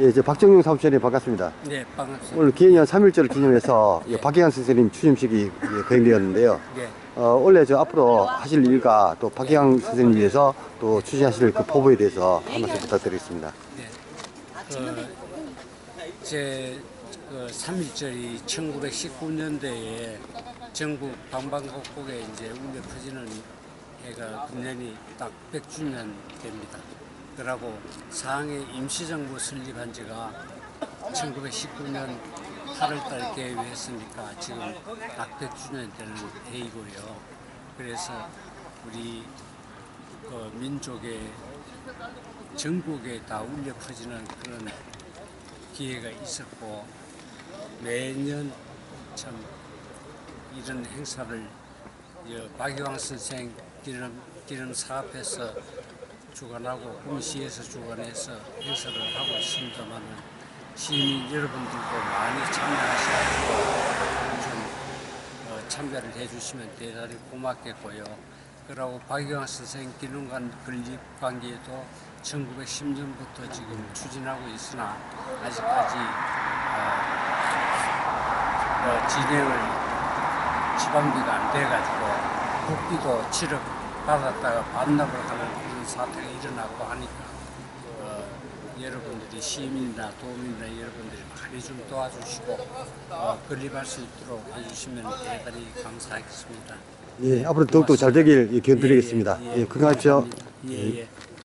예, 저 박정용 사무처장님 반갑습니다. 네, 반갑습니다. 오늘 기해년 3일절을 기념해서 이 박희환 선생님 추념식이 예, 거행되었는데요. 네. 어, 원래 저 앞으로 하실 일과 또 박희환 선생님 위해서 또 추진하실 그 포부에 대해서 한 말씀 부탁드리겠습니다. 네. 그, 제 그, 3.1절이 1919년대에 전국 방방곡곡에 이제 울려 퍼지는 해가 금년이 딱 100주년 됩니다. 그러고 상해 임시정부 설립한 지가 1919년 8월달 개회했으니까 지금 딱 100주년 되는 해이고요. 그래서 우리 그 민족의 전국에 다 울려 퍼지는 그런 기회가 있었고 매년 참 이런 행사를 이 박유왕 선생 기념, 기념 사업에서 주관하고 구미시에서 주관해서 행사를 하고 있습니다만 시민 여러분들도 많이 참여하셔서 좀 어, 참여를 해주시면 대단히 고맙겠고요. 그리고 박유왕 선생 기념관 건립 관계도 1910년부터 지금 추진하고 있으나 아직까지 어, 어, 진행을 지방비가 안 돼가지고 국비도 7억 받았다가 반납을 하는 사태가 일어나고 하니까 어, 여러분들이 시민이나 도민이나 여러분들이 많이 좀 도와주시고 어, 건립할 수 있도록 해주시면 대단히 감사하겠습니다. 예, 앞으로 더욱더 잘 되길 기원 드리겠습니다. 예, 예, 예, 건강하십시오. 감사합니다. 예, 예.